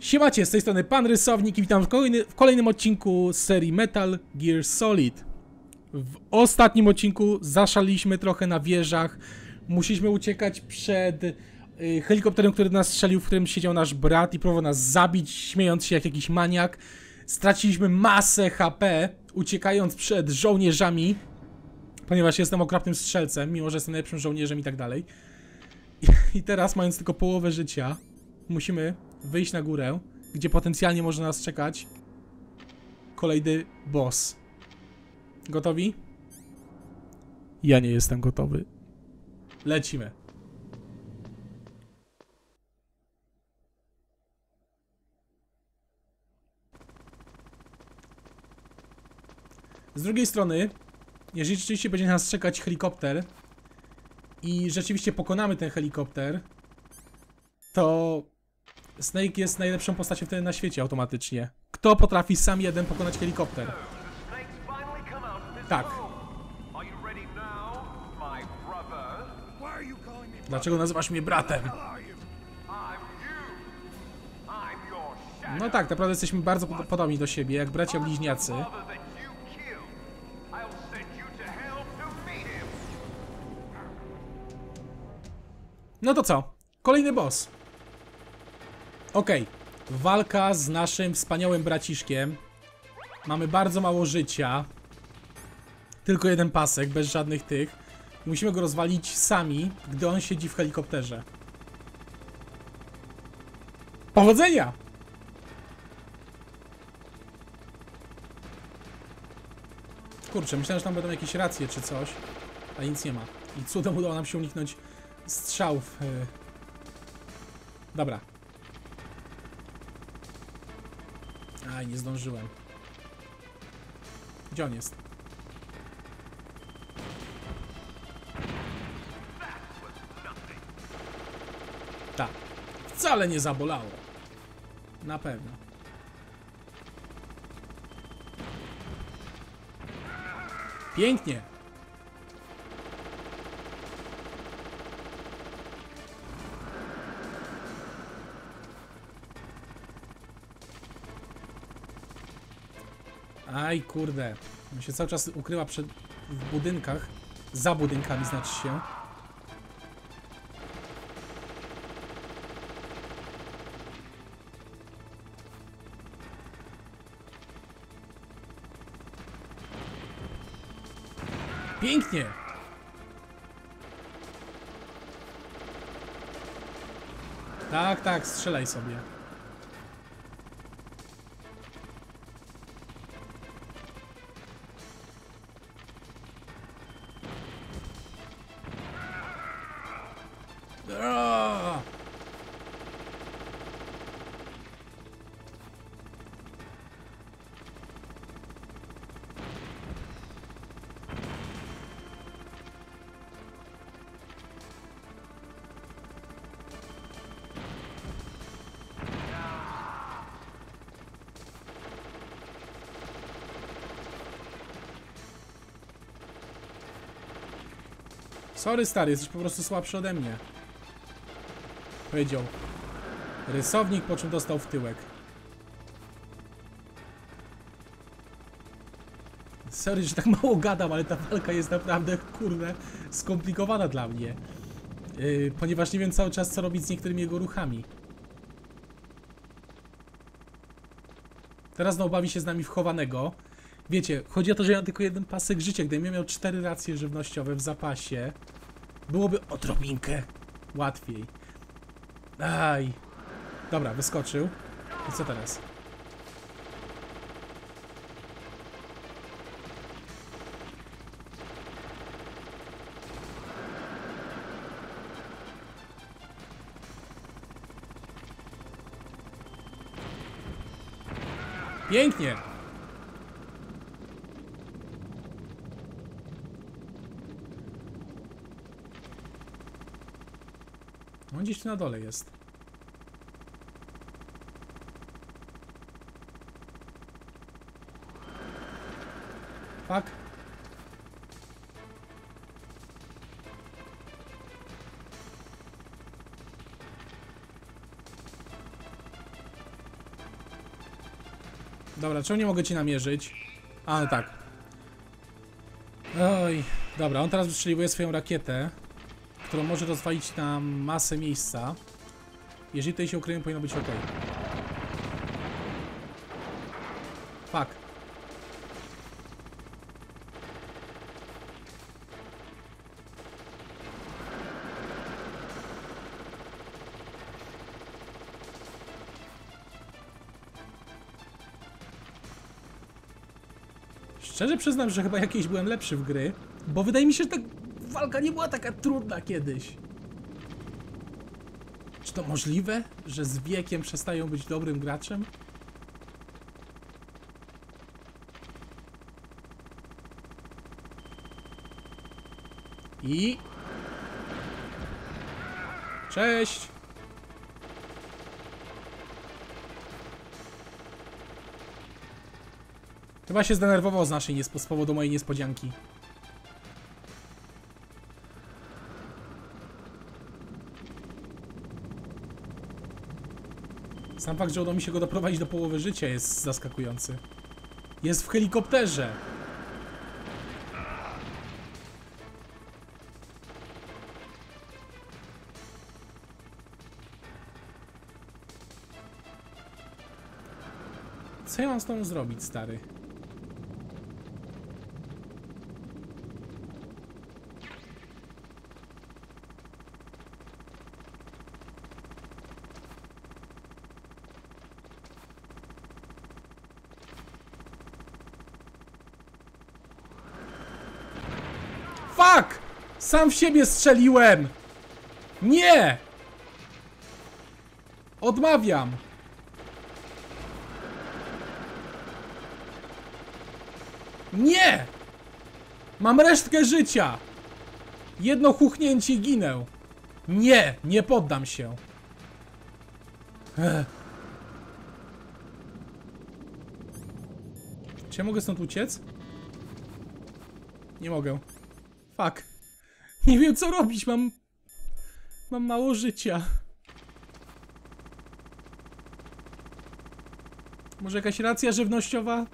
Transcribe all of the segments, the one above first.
Siemacie, z tej strony Pan Rysownik i witam w, kolejny, w kolejnym odcinku serii Metal Gear Solid. W ostatnim odcinku zaszaliśmy trochę na wieżach. Musieliśmy uciekać przed y, helikopterem, który nas strzelił, w którym siedział nasz brat i próbował nas zabić, śmiejąc się jak jakiś maniak. Straciliśmy masę HP, uciekając przed żołnierzami, ponieważ jestem okropnym strzelcem, mimo że jestem najlepszym żołnierzem i tak dalej. I teraz, mając tylko połowę życia, musimy wyjść na górę, gdzie potencjalnie może nas czekać kolejny boss. Gotowi? Ja nie jestem gotowy. Lecimy. Z drugiej strony, jeżeli rzeczywiście będzie nas czekać helikopter i rzeczywiście pokonamy ten helikopter, to Snake jest najlepszą postacią wtedy na świecie automatycznie. Kto potrafi sam jeden pokonać helikopter? Tak. Dlaczego nazywasz mnie bratem? No tak, naprawdę jesteśmy bardzo pod- podobni do siebie, jak bracia bliźniacy. No to co? Kolejny boss. Okej. Walka z naszym wspaniałym braciszkiem. Mamy bardzo mało życia. Tylko jeden pasek, bez żadnych tych. Musimy go rozwalić sami, gdy on siedzi w helikopterze. Powodzenia! Kurczę, myślałem, że tam będą jakieś racje czy coś, a nic nie ma. I cudem udało nam się uniknąć strzałów. y. Dobra. Aj, nie zdążyłem. Gdzie on jest? Tak. Wcale nie zabolało. Na pewno. Pięknie. Aj, kurde. On się cały czas ukryła przed, w budynkach. Za budynkami znaczy się. Pięknie! Tak, tak, strzelaj sobie. Sorry stary, jesteś po prostu słabszy ode mnie. Powiedział. Rysownik, po czym dostał w tyłek. Sorry, że tak mało gadam, ale ta walka jest naprawdę, kurde, skomplikowana dla mnie. Yy, ponieważ nie wiem cały czas, co robić z niektórymi jego ruchami. Teraz znowu bawi się z nami wchowanego. Wiecie, chodzi o to, że ja mam tylko jeden pasek życia. Gdybym miał cztery racje żywnościowe w zapasie, byłoby odrobinkę łatwiej. Aj. Dobra, wyskoczył. I co teraz? Pięknie! On gdzieś tu na dole jest. Fuck. Dobra, czemu nie mogę ci namierzyć? A, tak. Oj, dobra, on teraz wystrzeliwuje swoją rakietę, którą może rozwalić nam masę miejsca. Jeżeli tutaj się ukryjemy, powinno być ok. Fuck. Szczerze przyznam, że chyba jakiś byłem lepszy w gry, bo wydaje mi się, że ta walka nie była taka trudna kiedyś. Czy to możliwe, że z wiekiem przestają być dobrym graczem? I... Cześć! Chyba się zdenerwował z naszej niespo- z powodu mojej niespodzianki. Sam fakt, że udało mi się go doprowadzić do połowy życia jest zaskakujący. Jest w helikopterze! Co ja mam z tą zrobić, stary? Fuck! Sam w siebie strzeliłem! Nie! Odmawiam! Nie! Mam resztkę życia! Jedno chuchnięcie ginę. Nie, nie poddam się. Ech. Czy ja mogę stąd uciec? Nie mogę. Fuck. Nie wiem co robić, mam... Mam mało życia. Może jakaś racja żywnościowa?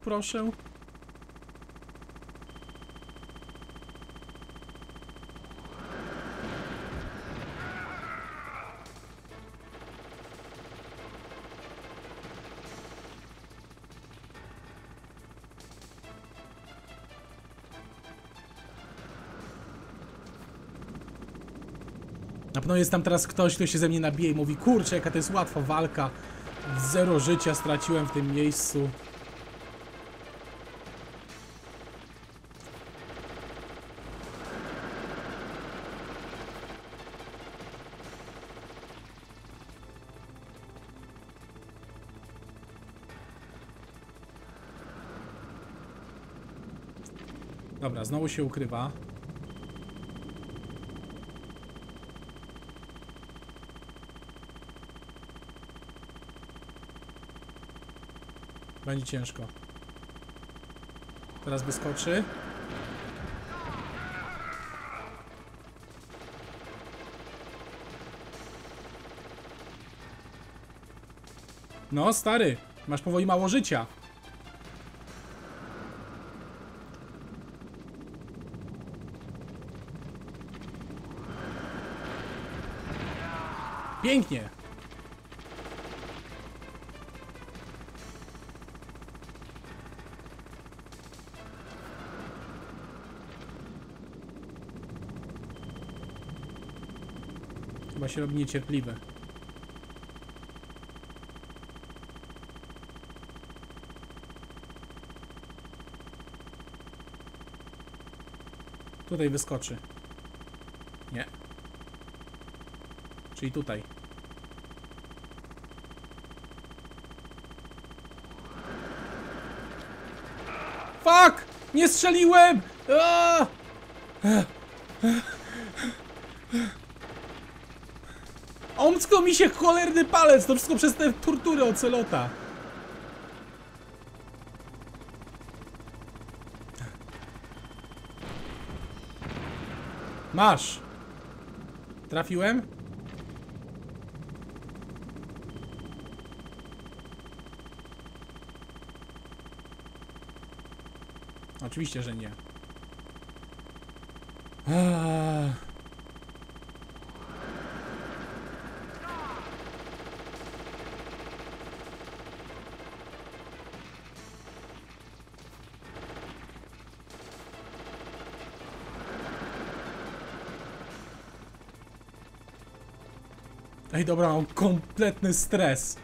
Proszę. Na pewno jest tam teraz ktoś, kto się ze mnie nabije i mówi Kurczę, jaka to jest łatwa walka. Zero życia straciłem w tym miejscu. Dobra, znowu się ukrywa Będzie ciężko. Teraz wyskoczy. No, stary, masz powoli mało życia. Pięknie. Chyba się robi niecierpliwe. Tutaj wyskoczy. Nie. Czyli tutaj. Fuck! Nie strzeliłem! Aaaa! Omsknął mi się cholerny palec, to wszystko przez te tortury ocelota. Masz. Trafiłem? Oczywiście, że nie. Eee. Ej, dobra, mam kompletny stres.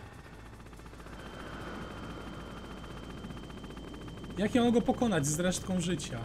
Jak ja mam go pokonać z resztką życia?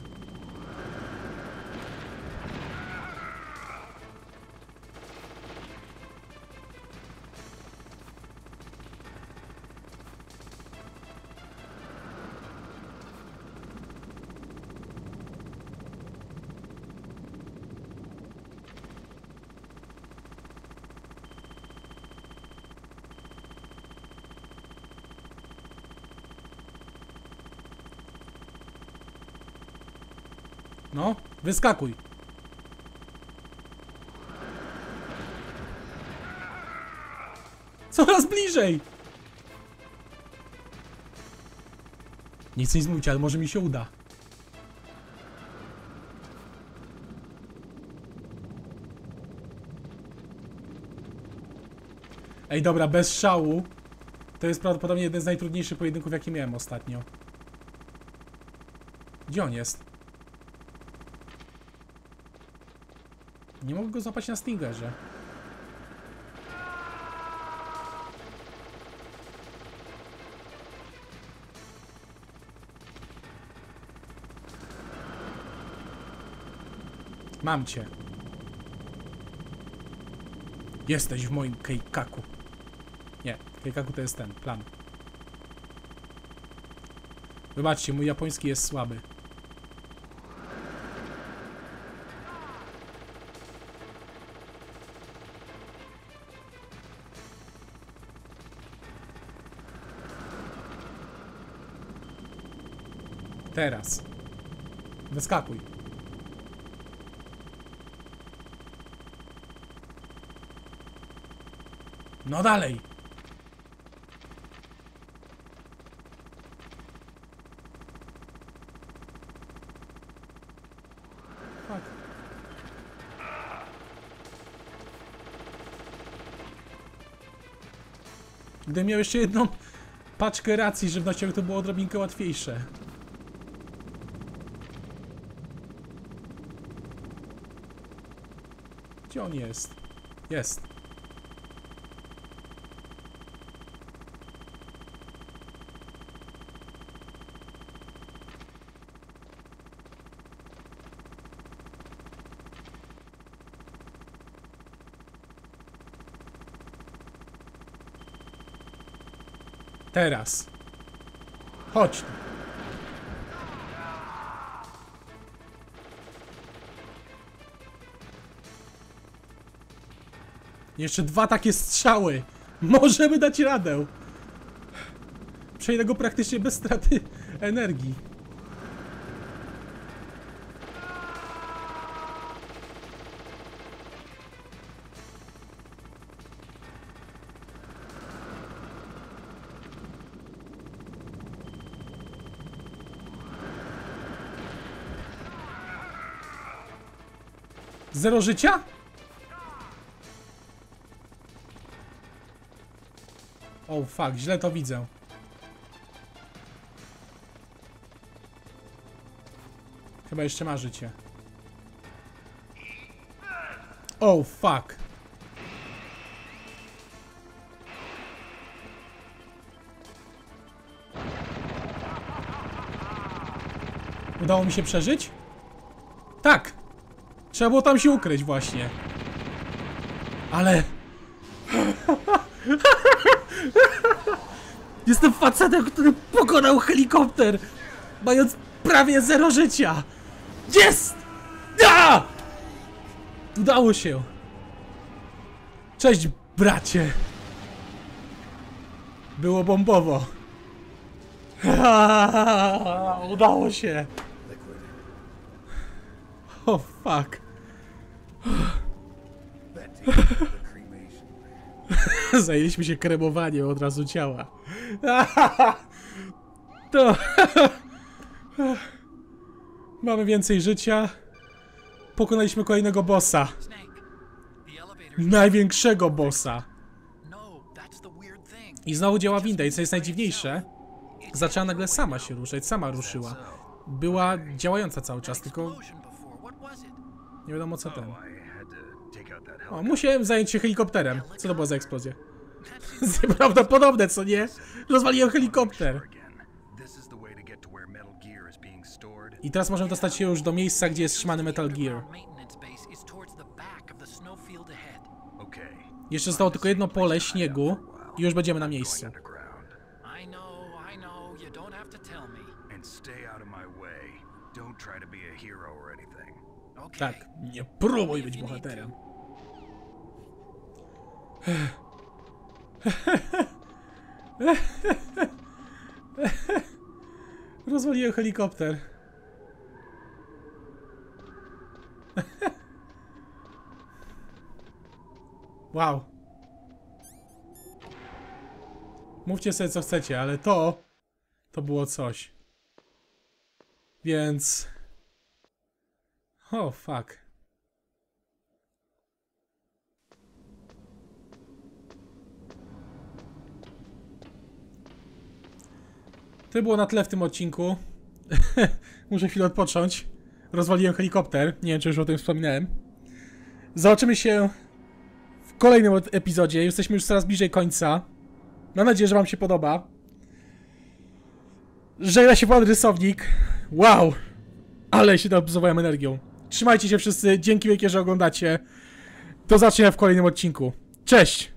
No, wyskakuj. Coraz bliżej. Nic nie zmówić, ale może mi się uda. Ej, dobra, bez szału. To jest prawdopodobnie jeden z najtrudniejszych pojedynków, jakie miałem ostatnio. Gdzie on jest? Nie mogę go złapać na Stingerze. Mam cię. Jesteś w moim kejkaku. Nie, kejkaku to jest ten, plan. Wybaczcie, mój japoński jest słaby. Teraz. Wyskakuj. No dalej. Fuck. Gdybym miał jeszcze jedną paczkę racji żywnościowych, to było odrobinkę łatwiejsze. Gdzie on jest? Jest. Teraz. Chodź Jeszcze dwa takie strzały. Możemy dać radę. Przejdę go praktycznie bez straty energii. Zero życia? Oh, fuck, źle to widzę. Chyba jeszcze ma życie. Oh, fuck. Udało mi się przeżyć? Tak! Trzeba było tam się ukryć właśnie. Ale... Jestem facetem, który pokonał helikopter, mając prawie zero życia. Jest! Ja! Udało się. Cześć, bracie. Było bombowo. Udało się. O oh, fuck. Zajęliśmy się kremowaniem od razu ciała. To. Mamy więcej życia. Pokonaliśmy kolejnego bossa. Największego bossa. I znowu działa winda i co jest najdziwniejsze, zaczęła nagle sama się ruszać, sama ruszyła. Była działająca cały czas, tylko nie wiadomo co ten. O, musiałem zająć się helikopterem. Co to była za eksplozja? Nieprawdopodobne, co nie? Rozwaliłem helikopter. I teraz możemy dostać się już do miejsca, gdzie jest trzymany Metal Gear. Jeszcze zostało tylko jedno pole śniegu i już będziemy na miejscu. Tak, nie próbuj być bohaterem. Rozwaliłem helikopter. Wow. Mówcie sobie co chcecie, ale to to było coś. Więc o, fuck. To było na tle w tym odcinku. Muszę chwilę odpocząć. Rozwaliłem helikopter. Nie wiem, czy już o tym wspominałem. Zobaczymy się w kolejnym od- epizodzie. Jesteśmy już coraz bliżej końca. Mam nadzieję, że Wam się podoba. Żegna się pan rysownik. Wow! Ale się naobzowałem energią. Trzymajcie się wszyscy, dzięki wielkie, że oglądacie. Do zobaczenia w kolejnym odcinku. Cześć!